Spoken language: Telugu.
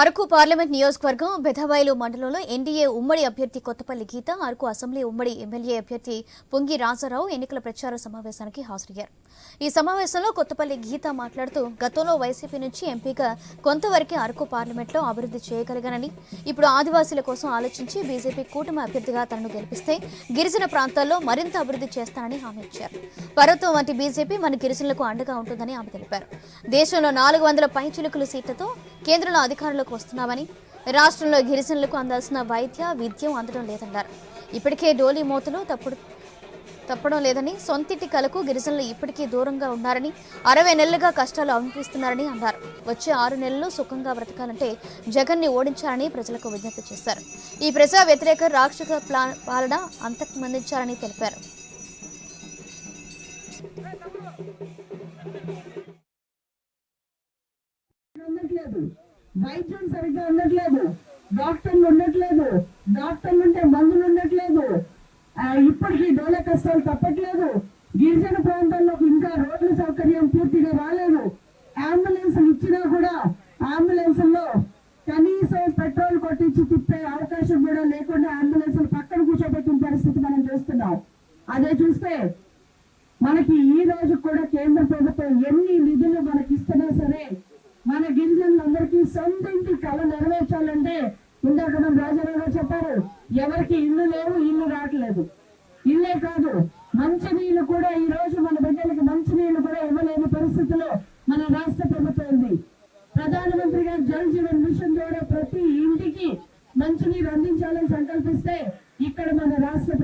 అరకు పార్లమెంట్ నియోజకవర్గం బెదవాయిలు మండలంలో ఎన్డీఏ ఉమ్మడి అభ్యర్థి కొత్తపల్లి గీత అరకు అసెంబ్లీ ఉమ్మడి ఎమ్మెల్యే అభ్యర్థి పొంగి రాజారావు ఎన్నికల ప్రచార సమావేశానికి హాజరయ్యారు. ఈ సమావేశంలో కొత్తపల్లి గీత మాట్లాడుతూ గతంలో వైసీపీ నుంచి ఎంపీగా కొంతవరకే అరకు పార్లమెంట్లో అభివృద్ధి చేయగలిగానని ఇప్పుడు ఆదివాసీల కోసం ఆలోచించి బీజేపీ కూటమి అభ్యర్థిగా తనను గెలిపిస్తే గిరిజన ప్రాంతాల్లో మరింత అభివృద్ధి చేస్తానని హామీ ఇచ్చారు. పర్వతం వంటి బీజేపీ మన గిరిజనులకు అండగా ఉంటుందని ఆమె తెలిపారు. దేశంలో నాలుగు వందల పైచిలుకుల సీట్లతో కేంద్రంలో అధికారంలోకి వస్తున్నామని రాష్ట్రంలో గిరిజనులకు అందాల్సిన వైద్య విద్యం అందడం లేదన్నారు. ఇప్పటికే డోలీ మోతలు తప్పుడు తప్పడం లేదని సొంతింటి కలకు గిరిజనులు ఇప్పటికీ దూరంగా ఉన్నారని అరవై నెలలుగా కష్టాలు అనుభవిస్తున్నారని అన్నారు. వచ్చే ఆరు నెలలు సుఖంగా బ్రతకాలంటే జగన్ని ఓడించాలని ప్రజలకు విజ్ఞప్తి చేశారు. ఈ ప్రజా వ్యతిరేక రాక్షస ప్లా- పాలన అంతకుమందించాలని తెలిపారు. వైద్యం సరిగ్గా ఉండట్లేదు. డాక్టర్లు ఉండట్లేదు. డాక్టర్లు ఉంటే మందులు ఉండట్లేదు. ఇప్పటికీ డోల కష్టాలు తప్పట్లేదు. గిరిజన ప్రాంతాల్లో ఇంకా రోడ్ల సౌకర్యం పూర్తిగా రాలేదు. అంబులెన్స్లు ఇచ్చినా కూడా అంబులెన్స్లో కనీసం పెట్రోల్ కొట్టించి తిప్పే అవకాశం కూడా లేకుండా అంబులెన్స్ పక్కన కూర్చోబెట్టిన పరిస్థితి మనం చూస్తున్నాం. అదే చూస్తే మనకి ఈ రోజు కూడా కేంద్ర అందరికీ సొంత ఇంటి కళ నెరవేర్చాలంటే ఇందాక మనం రాజారావు గారు చెప్పారు ఎవరికి ఇల్లు లేవు ఇల్లు రావట్లేదు. ఇల్లే కాదు మంచి నీళ్ళు కూడా ఈ రోజు మన బిడ్డలకి మంచినీళ్ళు కూడా ఇవ్వలేని పరిస్థితిలో మన రాష్ట్ర ప్రభుత్వం ఉంది. ప్రధానమంత్రి గారు జల్ జీవన్ మిషన్ ద్వారా ప్రతి ఇంటికి మంచినీరు అందించాలని సంకల్పిస్తే ఇక్కడ మన రాష్ట్ర